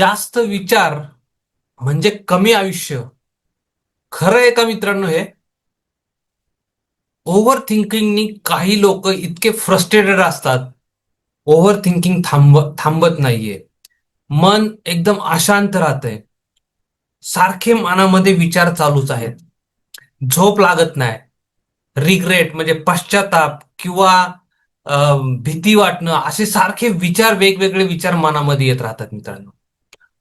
जास्त विचार म्हणजे कमी आयुष्य. खरं आहे का मित्रांनो हे? ओव्हर थिंकिंगनी काही लोक इतके फ्रस्ट्रेटेड असतात. ओव्हर थिंकिंग थांब थांबत नाहीये. मन एकदम अशांत राहतंय. सारखे मनामध्ये विचार चालूच आहेत. झोप लागत नाही. रिग्रेट म्हणजे पश्चाताप किंवा भीती वाटणं असे सारखे विचार वेगवेगळे विचार मनामध्ये येत राहतात मित्रांनो.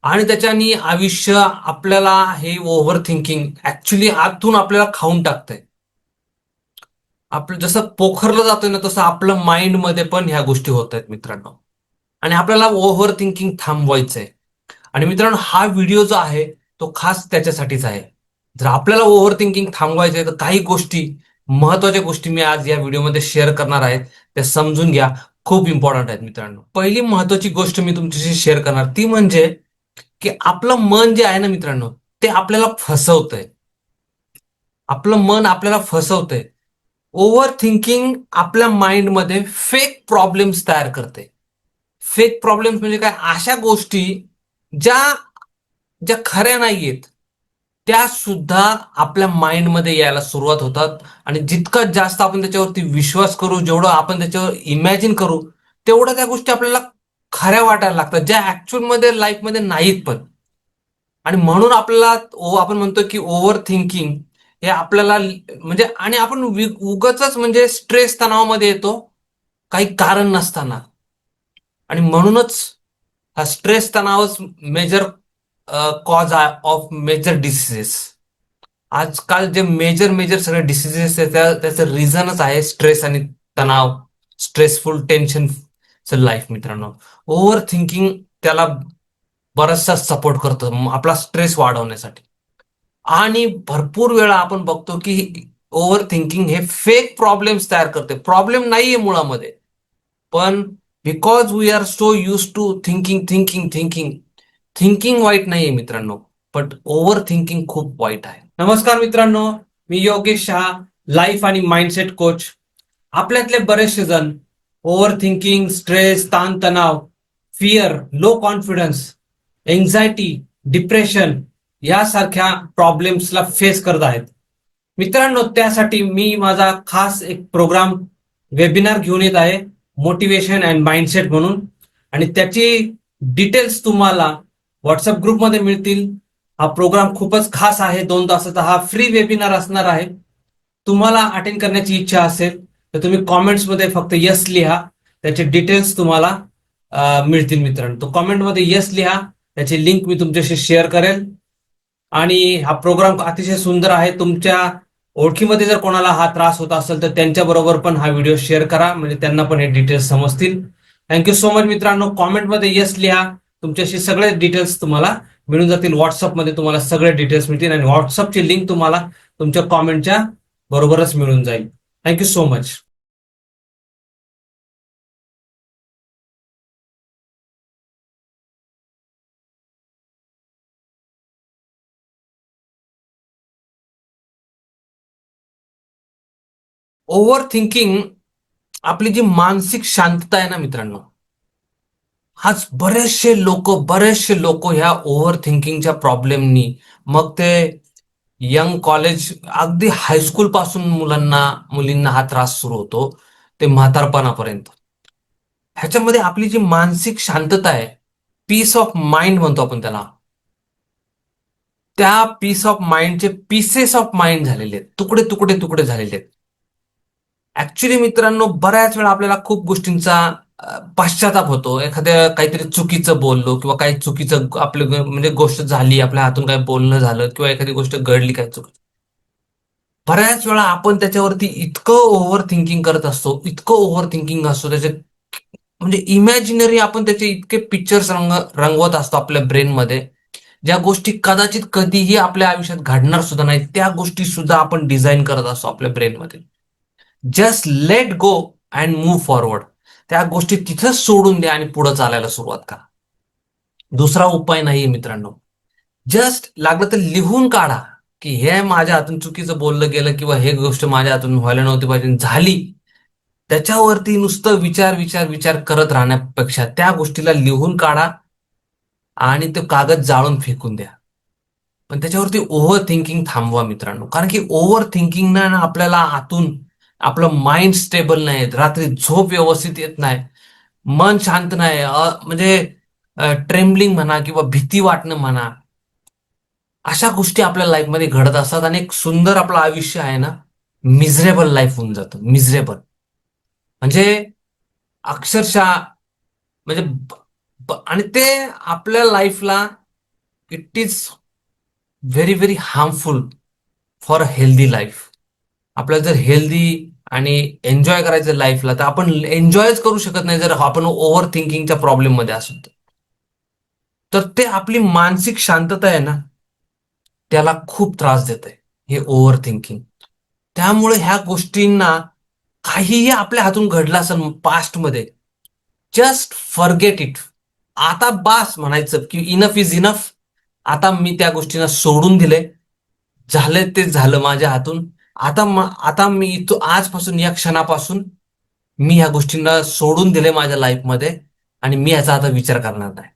आणि त्याच्यानी आयुष्य आपल्याला हे ओव्हर थिंकिंग ऍक्च्युली आतून आपल्याला खाऊन टाकतंय. आपलं जसं पोखरलं जातोय ना तसं आपलं माइंडमध्ये पण ह्या गोष्टी होत आहेत मित्रांनो. आणि आपल्याला ओव्हर थिंकिंग थांबवायचंय. आणि मित्रांनो हा व्हिडिओ जो आहे तो खास त्याच्यासाठीच आहे. जर आपल्याला ओव्हर थिंकिंग थांबवायचंय तर काही गोष्टी महत्त्वाच्या गोष्टी मी आज या व्हिडिओमध्ये शेअर करणार आहे. त्या समजून घ्या. खूप इम्पॉर्टंट आहेत मित्रांनो. पहिली महत्वाची गोष्ट मी तुमच्याशी शेअर करणार ती म्हणजे की आपलं मन जे आहे ना मित्रांनो ते आपल्याला फसवतंय. आपलं मन आपल्याला फसवतंय. ओव्हर थिंकिंग आपल्या माइंडमध्ये फेक प्रॉब्लेम्स तयार करते फेक प्रॉब्लेम्स म्हणजे काय? अशा गोष्टी ज्या ज्या खऱ्या नाहीयेत त्या सुद्धा आपल्या माइंडमध्ये यायला सुरुवात होतात. आणि जितका जास्त आपण त्याच्यावरती विश्वास करू जेवढं आपण त्याच्यावर इमॅजिन करू तेवढं त्या गोष्टी आपल्याला खऱ्या वाटायला लागतात ज्या ऍक्च्युअलमध्ये लाईफमध्ये नाहीत पण. आणि म्हणून आपल्याला आपण म्हणतो की ओव्हर थिंकिंग हे आपल्याला म्हणजे आणि आपण उगच म्हणजे स्ट्रेस तणावामध्ये येतो काही कारण नसताना. आणि म्हणूनच हा stress तणावच major cause of major diseases आजकाल जे मेजर मेजर सगळे डिसिजेस आहेत त्याचं रिझनच आहे स्ट्रेस आणि तणाव. स्ट्रेसफुल टेन्शन लाईफ मित्रांनो. ओव्हर थिंकिंग त्याला बराचसा सपोर्ट करतो. आपला स्ट्रेस वाढवण्यासाठी. आणि भरपूर वेळा आपण बघतो की ओव्हर थिंकिंग हे फेक प्रॉब्लेम्स तयार करते. प्रॉब्लेम नाहीये मुळामध्ये. पण because we are so use to thinking thinking thinking thinking वाईट नाहीये मित्रांनो. बट ओव्हर थिंकिंग खूप वाईट आहे. नमस्कार मित्रांनो. मी योगेश शहा लाईफ आणि माइंडसेट कोच आपल्यातले बरेचसे जण ओव्हर थिंकिंग स्ट्रेस ताणतणाव fear low confidence anxiety depression यासारख्या प्रॉब्लेम्सला फेस करत आहेत. मित्रांनो त्यासाठी मी माझा खास एक प्रोग्राम वेबिनार घेऊन येत आहे मोटिवेशन अँड माइंडसेट म्हणून. आणि त्याची डिटेल्स तुम्हाला व्हॉट्सअप ग्रुपमध्ये मिळतील. हा प्रोग्राम खूपच खास आहे. दोन तासाचा हा फ्री वेबिनार असणार आहे. तुम्हाला अटेंड करण्याची इच्छा असेल तर तुम्ही कॉमेंट्समध्ये फक्त यस लिहा त्याचे डिटेल्स तुम्हाला मिळतील मित्रांनो. तो कॉमेंटमध्ये यस लिहा त्याची लिंक मी तुमच्याशी शेअर करेल. आणि हा प्रोग्राम अतिशय सुंदर आहे. तुमच्या ओळखीमध्ये जर कोणाला हा त्रास होत असेल तर त्यांच्या बरोबर पण हा व्हिडिओ शेअर करा. म्हणजे त्यांना पण हे डिटेल्स समजतील. थँक्यू सो मच मित्रांनो. कॉमेंटमध्ये येस लिहा. तुमच्याशी सगळे डिटेल्स तुम्हाला मिळून जातील. व्हॉट्सअपमध्ये तुम्हाला सगळे डिटेल्स मिळतील. आणि व्हॉट्सअपची लिंक तुम्हाला तुमच्या कॉमेंटच्या बरोबरच मिळून जाईल. Thank you so much over thinking आपली जी मानसिक शांतता आहे ना मित्रांनो आज बरेचसे लोक बरेचसे लोक ह्या ओव्हर थिंकिंगच्या प्रॉब्लेमनी मग ते यंग कॉलेज अगदी हायस्कूल पासून मुलांना मुलींना हा त्रास सुरू होतो ते म्हातारपणापर्यंत. ह्याच्यामध्ये आपली जी मानसिक शांतता आहे पीस ऑफ माइंड म्हणतो आपण त्याला. त्या पीस ऑफ माइंडचे पीसेस ऑफ माइंड झालेले आहेत. तुकडे तुकडे तुकडे झालेले आहेत. ऍक्च्युली मित्रांनो बऱ्याच वेळा आपल्याला खूप गोष्टींचा पश्चाताप होतो. एखाद्या काहीतरी चुकीचं बोललो किंवा काही चुकीचं आपलं म्हणजे गोष्ट झाली आपल्या हातून काही बोलणं झालं किंवा एखादी गोष्ट घडली काय चुक बऱ्याच वेळा आपण त्याच्यावरती इतकं ओव्हर थिंकिंग करत असतो इतकं ओव्हर थिंकिंग असतो त्याचे म्हणजे इमॅजिनरी आपण त्याचे इतके पिक्चर्स रंग रंगवत असतो आपल्या ब्रेनमध्ये ज्या गोष्टी कदाचित कधीही आपल्या आयुष्यात घडणार सुद्धा नाही त्या गोष्टी सुद्धा आपण डिझाईन करत असतो आपल्या ब्रेनमध्ये just let go and move forward त्या गोष्टी तिथंच सोडून द्या आणि पुढे चालायला सुरुवात करा. दुसरा उपाय नाहीये मित्रांनो. जस्ट लागलं तर लिहून काढा की हे माझ्या हातून चुकीचं बोललं गेलं किंवा हे गोष्ट माझ्या हातून व्हायला नव्हती पाहिजे झाली. त्याच्यावरती नुसतं विचार विचार विचार करत राहण्यापेक्षा त्या गोष्टीला लिहून काढा आणि तो कागद जाळून फेकून द्या. पण त्याच्यावरती ओव्हर थिंकिंग थांबवा मित्रांनो. कारण की ओव्हर थिंकिंग ना आपल्याला आतून आपलं माइंड स्टेबल नाही रात्री झोप व्यवस्थित येत नाही मन शांत नाही म्हणजे ट्रेम्बलिंग म्हणा किंवा भीती वाटणं म्हणा अशा गोष्टी आपल्या लाईफमध्ये घडत असतात आणि एक सुंदर आपलं आयुष्य आहे ना मिझरेबल लाईफ होऊन जातं मिझरेबल म्हणजे अक्षरशः म्हणजे आणि ते आपल्या लाईफला it is very very harmful for a healthy life आपल्याला जर हेल्दी आणि एन्जॉय करायचं लाईफला तर आपण एन्जॉयच करू शकत नाही जर आपण ओव्हर थिंकिंगच्या प्रॉब्लेममध्ये असू तर. ते आपली मानसिक शांतता आहे ना त्याला खूप त्रास देत आहे हे ओव्हर थिंकिंग त्यामुळे ह्या गोष्टींना काहीही आपल्या हातून घडलं असेल पास्टमध्ये जस्ट फॉरगेट इट आता बास म्हणायचं की इनफ इज इनफ आता मी त्या गोष्टींना सोडून दिले झालं ते झालं माझ्या हातून. आता आता मी इथं आजपासून या क्षणापासून मी ह्या गोष्टींना सोडून दिले माझ्या लाईफमध्ये आणि मी याचा आता विचार करणार नाही.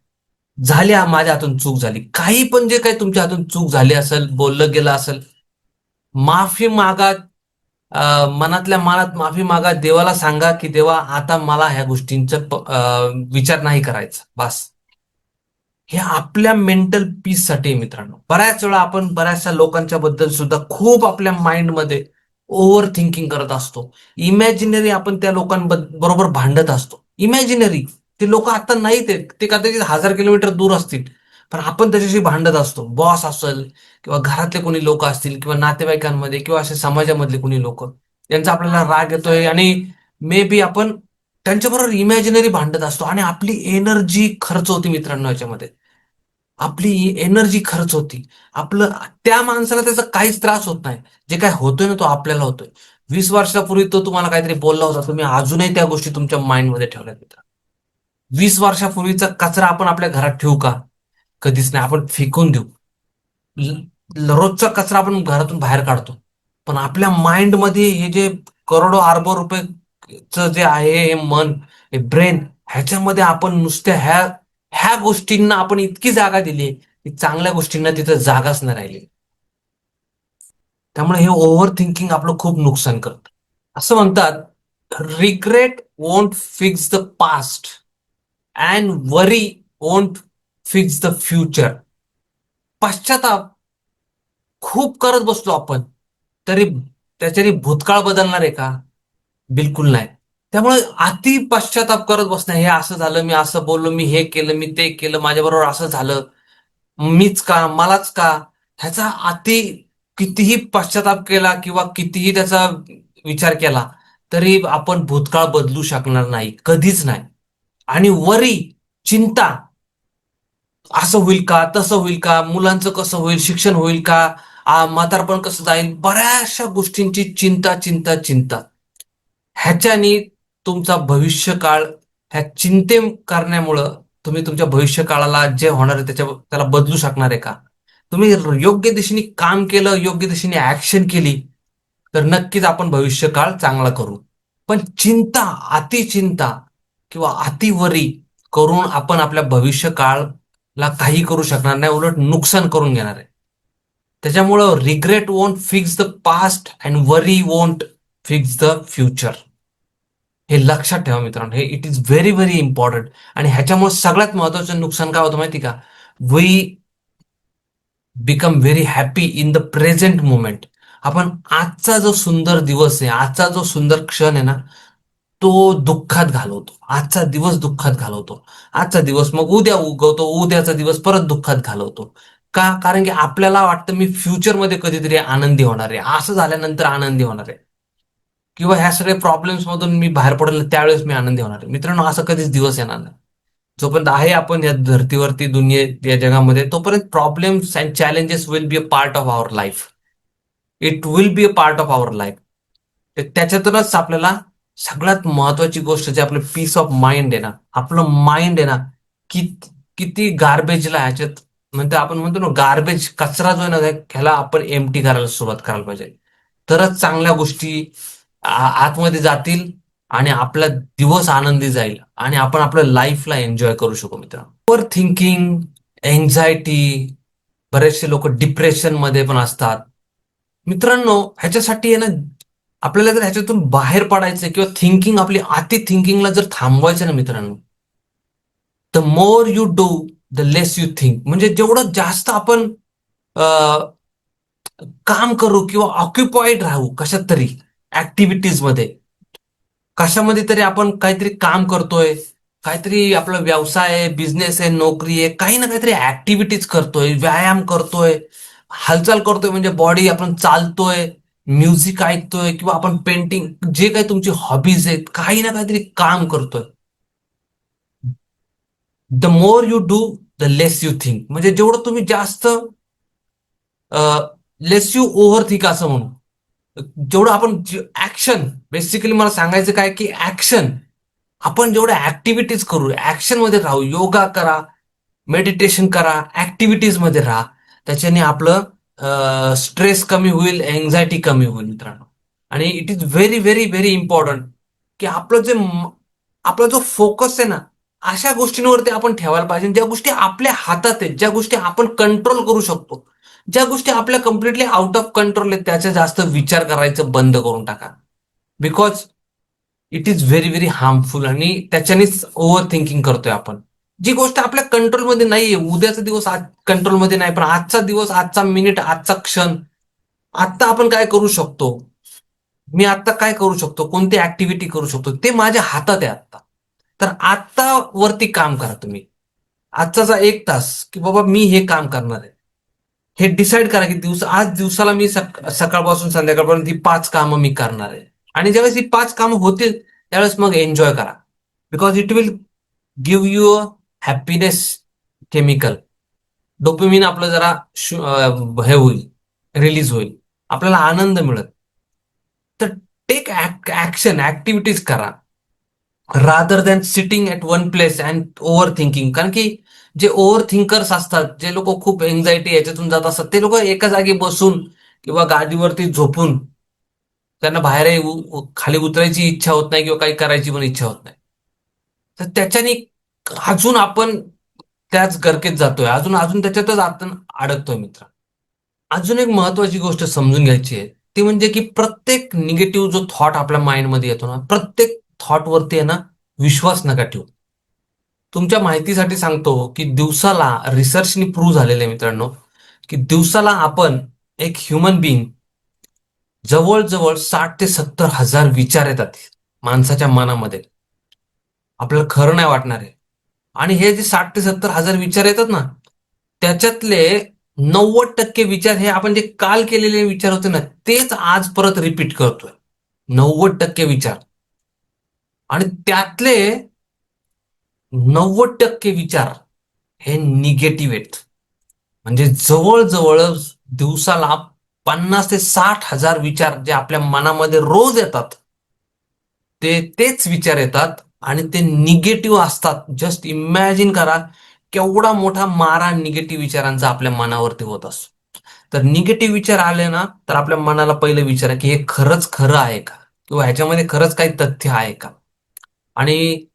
झाली माझ्या हातून चूक झाली. काही पण जे काही तुमच्या हातून चूक झाली असेल बोललं गेलं असेल माफी मागा मनातल्या मनात माफी मागा देवाला सांगा की देवा आता मला ह्या गोष्टींचा विचार नाही करायचा. बस. हे आपल्या मेंटल पीससाठी मित्रांनो. बऱ्याच वेळा आपण बऱ्याचशा लोकांच्या बद्दल सुद्धा खूप आपल्या माइंडमध्ये ओव्हर थिंकिंग करत असतो. इमॅजिनरी आपण त्या लोकांबरोबर भांडत असतो. इमॅजिनरी ते लोक आता नाहीत ते कदाचित हजार किलोमीटर दूर असतील. पण आपण त्याच्याशी भांडत असतो. बॉस असेल किंवा घरातले कोणी लोक असतील किंवा नातेवाईकांमध्ये किंवा असे समाजामधले कोणी लोक यांचा आपल्याला राग येतोय आणि मे बी आपण त्यांच्याबरोबर इमॅजिनरी भांडत असतो. आणि आपली एनर्जी खर्च होती मित्रांनो याच्यामध्ये. आपली एनर्जी खर्च होती. आपलं त्या माणसाला त्याचा काहीच त्रास होत नाही. जे काय होतोय ना तो आपल्याला होतोय. वीस वर्षापूर्वी तो तुम्हाला काहीतरी बोलला होता. तुम्ही अजूनही त्या गोष्टी तुमच्या माइंडमध्ये ठेवल्यात मित्र. वीस वर्षापूर्वीचा कचरा आपण आपल्या घरात ठेवू का? कधीच नाही. आपण फेकून देऊ. रोजचा कचरा आपण घरातून बाहेर काढतो. पण आपल्या माइंडमध्ये हे जे करोडो अर्ब च जे आहे हे मन हे ब्रेन ह्याच्यामध्ये आपण नुसत्या ह्या ह्या गोष्टींना आपण इतकी जागा दिली की चांगल्या गोष्टींना तिथं जागाच नाही राहिली. त्यामुळे हे ओव्हर थिंकिंग आपलं खूप नुकसान करत. असं म्हणतात regret won't fix the past and worry won't fix the future पश्चाताप खूप करत बसलो आपण. तरी त्याच्याने भूतकाळ बदलणार आहे का? बिलकुल नाही. त्यामुळे अति पश्चाताप करत बसणं हे असं झालं मी असं बोललो मी हे केलं मी ते केलं माझ्याबरोबर असं झालं मीच का मलाच का? ह्याचा अति कितीही पश्चाताप केला किंवा कितीही त्याचा विचार केला तरी आपण भूतकाळ बदलू शकणार नाही कधीच नाही. आणि वरी चिंता असं होईल का तसं होईल का मुलांचं कसं होईल शिक्षण होईल का म्हातारपण कसं जाईल बऱ्याचशा गोष्टींची चिंता चिंता चिंता. ह्याच्यानी तुमचा भविष्य काळ ह्या चिंते करण्यामुळं तुम्ही तुमच्या भविष्य काळाला जे होणार आहे त्याच्या त्याला बदलू शकणार आहे का? तुम्ही योग्य दिशेने काम केलं योग्य दिशेने ऍक्शन केली तर नक्कीच आपण भविष्य काळ चांगला करू. पण चिंता अतिचिंता किंवा अतिवरी करून आपण आपल्या भविष्यकाळला काही करू शकणार नाही उलट नुकसान करून घेणार आहे. त्याच्यामुळं regret won't fix the past and worry won't fix the future हे लक्षात ठेवा मित्रांनो. हे it is very very important आणि ह्याच्यामुळे सगळ्यात महत्वाचं नुकसान काय होतं माहिती का? We become very happy in the present moment आपण आजचा जो सुंदर दिवस आहे आजचा जो सुंदर क्षण आहे ना तो दुःखात घालवतो. आजचा दिवस दुःखात घालवतो. आजचा दिवस मग उद्या उगवतो उद्याचा दिवस परत दुःखात घालवतो. का? कारण की आपल्याला वाटतं मी फ्युचरमध्ये कधीतरी आनंदी होणार आहे. असं झाल्यानंतर आनंदी होणार आहे. किंवा ह्या सगळ्या प्रॉब्लेम्स मधून मी बाहेर पडेल त्यावेळेस मी आनंदी होणार मित्रांनो असं कधीच दिवस येणार नाही. जोपर्यंत आहे आपण या धर्तीवरती दुनिये या जगामध्ये तोपर्यंत problems and challenges will be a part of our life it will be a part of our life त्याच्यातूनच आपल्याला सगळ्यात महत्वाची गोष्ट जे आपलं पीस ऑफ माइंड आहे ना आपलं माइंड आहे ना किती किती गार्बेजला ह्याच्यात म्हणते आपण म्हणतो ना गार्बेज कचरा जो आहे ना ह्याला आपण एमटी करायला सुरुवात करायला पाहिजे. तरच चांगल्या गोष्टी आतमध्ये जातील आणि आपला दिवस आनंदी जाईल आणि आपण आपल्या लाईफला एन्जॉय करू शकू मित्र ओव्हर थिंकिंग एन्झायटी बरेचसे लोक डिप्रेशनमध्ये पण असतात. मित्रांनो ह्याच्यासाठी आहे ना आपल्याला जर ह्याच्यातून बाहेर पडायचं किंवा थिंकिंग आपली अति थिंकिंगला जर थांबवायचं ना मित्रांनो the more you do the less you think म्हणजे जेवढं जास्त आपण काम करू किंवा ऑक्युपाईड राहू कशात तरी ऍक्टिव्हिटीजमध्ये. कशामध्ये तरी आपण काहीतरी काम करतोय काहीतरी आपला व्यवसाय आहे बिझनेस आहे नोकरी आहे काही ना काहीतरी ऍक्टिव्हिटीज करतोय व्यायाम करतोय हालचाल करतोय म्हणजे बॉडी आपण चालतोय म्युझिक ऐकतोय किंवा आपण पेंटिंग जे काही तुमची हॉबीज आहेत काही ना काहीतरी काम करतोय. The more you do the less you think म्हणजे जेवढं तुम्ही जास्त लेस यू ओव्हर थिंक असं म्हणू. जेवढं आपण ऍक्शन बेसिकली मला सांगायचं काय की ऍक्शन आपण जेवढ्या ऍक्टिव्हिटीज करू ऍक्शनमध्ये राहू योगा करा मेडिटेशन करा ऍक्टिव्हिटीजमध्ये राहा त्याच्याने आपलं स्ट्रेस कमी होईल एन्झायटी कमी होईल मित्रांनो. आणि it is very very very important की आपलं जे आपला जो फोकस आहे ना अशा गोष्टींवरती आपण ठेवायला पाहिजे ज्या गोष्टी आपल्या हातात आहेत ज्या गोष्टी आपण कंट्रोल करू शकतो. ज्या गोष्टी आपल्या कम्प्लिटली आउट ऑफ कंट्रोल आहेत त्याचा जास्त विचार करायचं बंद करून टाका. Because it is very very harmful आणि त्याच्यानेच ओव्हर थिंकिंग करतोय आपण. जी गोष्ट आपल्या कंट्रोलमध्ये नाहीये उद्याचा दिवस आज कंट्रोलमध्ये नाही पण आजचा दिवस आजचा मिनिट आजचा क्षण आत्ता आपण काय करू शकतो? मी आत्ता काय करू शकतो? कोणती ऍक्टिव्हिटी करू शकतो? ते माझ्या हातात आहे आत्ता. तर आत्तावरती काम करा तुम्ही. आजचा एक तास की बाबा मी हे काम करणार आहे. हे डिसाईड करा की दिवस आज दिवसाला मी सक- सकाळपासून संध्याकाळपर्यंत ही पाच कामं मी करणार आहे. आणि ज्यावेळेस ही पाच कामं होतील त्यावेळेस मग एन्जॉय करा. Because it will give you a happiness chemical dopamine आपलं जरा शु- हे होईल रिलीज होईल. आपल्याला आनंद मिळत तर टेक ऍक्शन ऍक्टिव्हिटीज करा. Rather than sitting at one place and over thinking कारण की जे ओव्हर थिंकर्स असतात जे लोक खूप एन्झायटी याच्यातून जात असतात ते लोक एका जागी बसून किंवा गादीवरती झोपून त्यांना बाहेर खाली उतरायची इच्छा होत नाही किंवा काही करायची पण इच्छा होत नाही. तर त्याच्याने अजून आपण त्याच गरकेत जातोय. अजून अजून त्याच्यातच आपण अडकतोय मित्र. अजून एक महत्वाची गोष्ट समजून घ्यायची आहे. ती म्हणजे की प्रत्येक निगेटिव्ह जो थॉट आपल्या माइंडमध्ये येतो ना प्रत्येक थॉट वरती आहे ना विश्वास नका ठेवू. तुमच्या माहितीसाठी सांगतो की दिवसाला रिसर्चनी प्रूव्ह झालेलं आहे मित्रांनो की दिवसाला आपण एक ह्युमन बिईंग जवळजवळ साठ ते सत्तर हजार विचार येतात माणसाच्या मनामध्ये. आपल्याला खरं नाही वाटणार आहे. आणि हे जे साठ ते सत्तर हजार विचार येतात ना त्याच्यातले नव्वद टक्के विचार हे आपण जे काल केलेले विचार होते ना तेच आज परत रिपीट करतोय. नव्वद टक्के विचार. आणि त्यातले नव्वद टक्के विचार हे निगेटिव्ह आहेत. म्हणजे जवळजवळ दिवसाला पन्नास ते साठ हजार विचार जे आपल्या मनामध्ये रोज येतात ते तेच विचार येतात आणि ते निगेटिव्ह असतात. जस्ट इमॅजिन करा केवढा मोठा मारा निगेटिव्ह विचारांचा आपल्या मनावरती होत असतो. तर निगेटिव्ह विचार आले ना तर आपल्या मनाला पहिले विचारा की हे खरंच खरं आहे का? किंवा ह्याच्यामध्ये खरंच काही तथ्य आहे का? आणि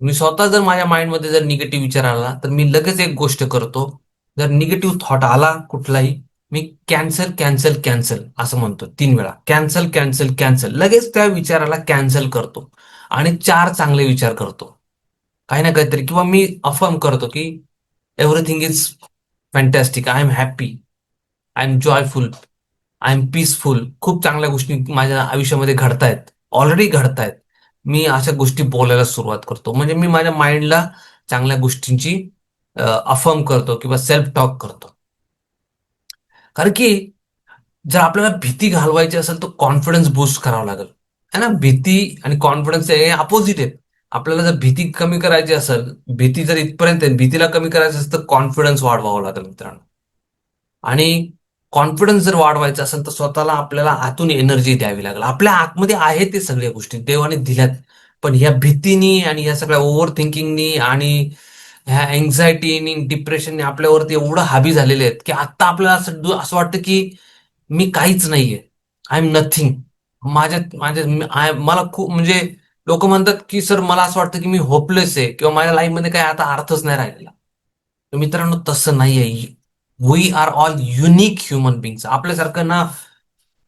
मी स्वतः जर माझ्या माइंडमध्ये जर निगेटिव्ह विचार आला तर मी लगेच एक गोष्ट करतो. जर निगेटिव्ह थॉट आला कुठलाही मी कॅन्सल कॅन्सल कॅन्सल असं म्हणतो. तीन वेळा. कॅन्सल कॅन्सल कॅन्सल लगेच त्या विचाराला कॅन्सल करतो. आणि चार चांगले विचार करतो. काही ना काहीतरी. किंवा मी अफर्म करतो की everything is fantastic I am happy I am joyful I am peaceful खूप चांगल्या गोष्टी माझ्या आयुष्यामध्ये घडतायत. ऑलरेडी घडतायत. मी अशा गोष्टी बोलायला सुरुवात करतो. म्हणजे मी माझ्या माइंडला चांगल्या गोष्टींची अफर्म करतो किंवा सेल्फ टॉक करतो. कारण की जर आपल्याला भीती घालवायची असेल तर कॉन्फिडन्स बूस्ट करावा लागेल. है ना? भीती आणि कॉन्फिडन्स हे अपोजिट आहेत. आपल्याला जर भीती कमी करायची असेल भीती जर इथपर्यंत भीतीला कमी करायची असेल तर कॉन्फिडन्स वाढवावं लागेल मित्रांनो. आणि कॉन्फिडन्स जर वाढवायचा असेल तर स्वतःला आपल्याला आतून एनर्जी द्यावी लागेल. आपल्या आतमध्ये आहे ते सगळ्या गोष्टी. देवाने दिल्यात. पण ह्या भीतीनी आणि ह्या सगळ्या ओव्हर थिंकिंगनी आणि ह्या अँझायटीनी डिप्रेशनने आपल्यावरती एवढं हावी झालेले आहेत की आता आपल्याला असं असं वाटतं की मी काहीच नाहीये. आय एम नथिंग माझ्या माझ्या मला खूप म्हणजे लोक म्हणतात की सर मला असं वाटतं की मी होपलेस आहे किंवा माझ्या लाईफमध्ये काही आता अर्थच नाही राहिलेला. मित्रांनो तसं नाही आहे we are all unique human beings आपल्यासारखं ना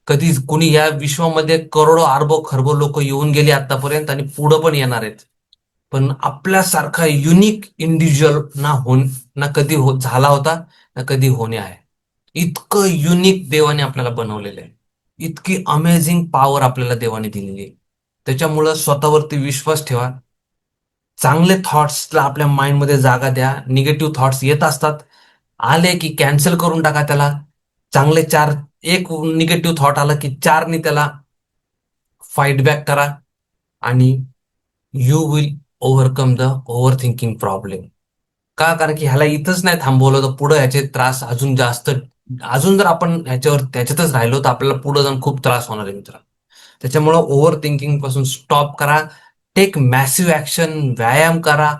कधी कुणी या विश्वामध्ये करोडो अरबो खरबो लोक येऊन गेले आतापर्यंत आणि पुढं पण येणार आहेत. पण आपल्यासारखा युनिक इंडिव्हिज्युअल ना हो ना कधी हो झाला होता ना कधी होणे आहे. इतकं युनिक देवाने आपल्याला बनवलेलं आहे. इतकी अमेझिंग पॉवर आपल्याला देवाने दिलेली आहे. त्याच्यामुळं स्वतःवरती विश्वास ठेवा. चांगले थॉट्सला आपल्या माइंडमध्ये जागा द्या. निगेटिव्ह थॉट्स येत असतात. आले की कॅन्सल करून टाका त्याला. चांगले चार एक निगेटिव्ह थॉट आला की चारने त्याला फाईट बॅक करा आणि you will overcome the over thinking problem का? कारण की ह्याला इथंच नाही थांबवलं तर पुढं ह्याचे त्रास अजून जास्त अजून जर आपण ह्याच्यावर त्याच्यातच राहिलो तर आपल्याला पुढे जाऊन खूप त्रास होणार आहे मित्र त्याच्यामुळं ओव्हर थिंकिंगपासून स्टॉप करा. टेक मॅसिव्ह ऍक्शन व्यायाम करा.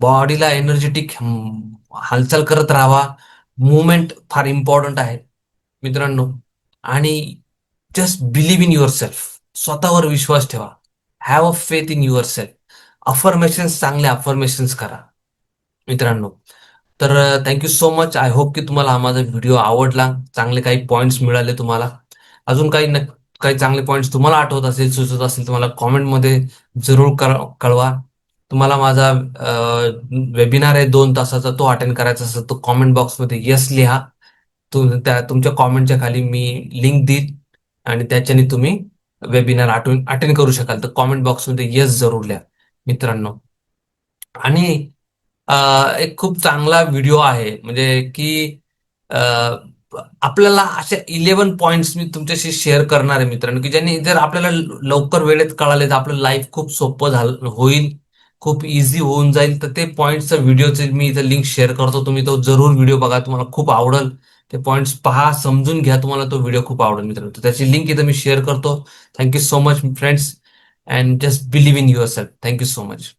बॉडीला एनर्जेटिक हालचाल करत राहावा. मुवमेंट फार इम्पॉर्टंट आहे. मित्रांनो आणि just believe in yourself स्वतःवर विश्वास ठेवा. Have a faith in yourself affirmations चांगले अफर्मेशन्स करा. मित्रांनो तर thank you so much I hope की तुम्हाला हा माझा व्हिडिओ आवडला. चांगले काही पॉईंट्स मिळाले तुम्हाला. अजून काही न काही चांगले पॉईंट्स तुम्हाला आठवत असेल सुचत असेल तुम्हाला कॉमेंटमध्ये जरूर कर- कळवा. तुम्हाला माझा वेबिनार आहे दोन तासाचा तो अटेंड करायचा असेल तर कॉमेंट बॉक्समध्ये यस लिहा. तुम त्या तुमच्या कॉमेंटच्या खाली मी लिंक देईल आणि त्याच्याने तुम्ही वेबिनार अटेंड अटेंड करू शकाल. तर कॉमेंट बॉक्समध्ये यस जरूर लिहा मित्रांनो. आणि एक खूप चांगला व्हिडिओ आहे म्हणजे की आपल्याला अशा इलेव्हन पॉईंट्स मी तुमच्याशी शेअर करणार आहे मित्रांनो. की ज्यांनी जर आपल्याला लवकर वेळेत कळाले तर आपलं लाईफ खूप सोपं झालं होईल. खूप इझी होऊन जाईल. तर ते पॉइंटचा व्हिडिओचे मी इथं लिंक शेअर करतो. तुम्ही तो जरूर व्हिडिओ बघा. तुम्हाला खूप आवडेल. ते पॉईंट्स पहा समजून घ्या. तुम्हाला तो व्हिडिओ खूप आवडेल मित्रांनो. तर त्याची लिंक इथं मी शेअर करतो. Thank you so much friends and just believe in yourself thank you so much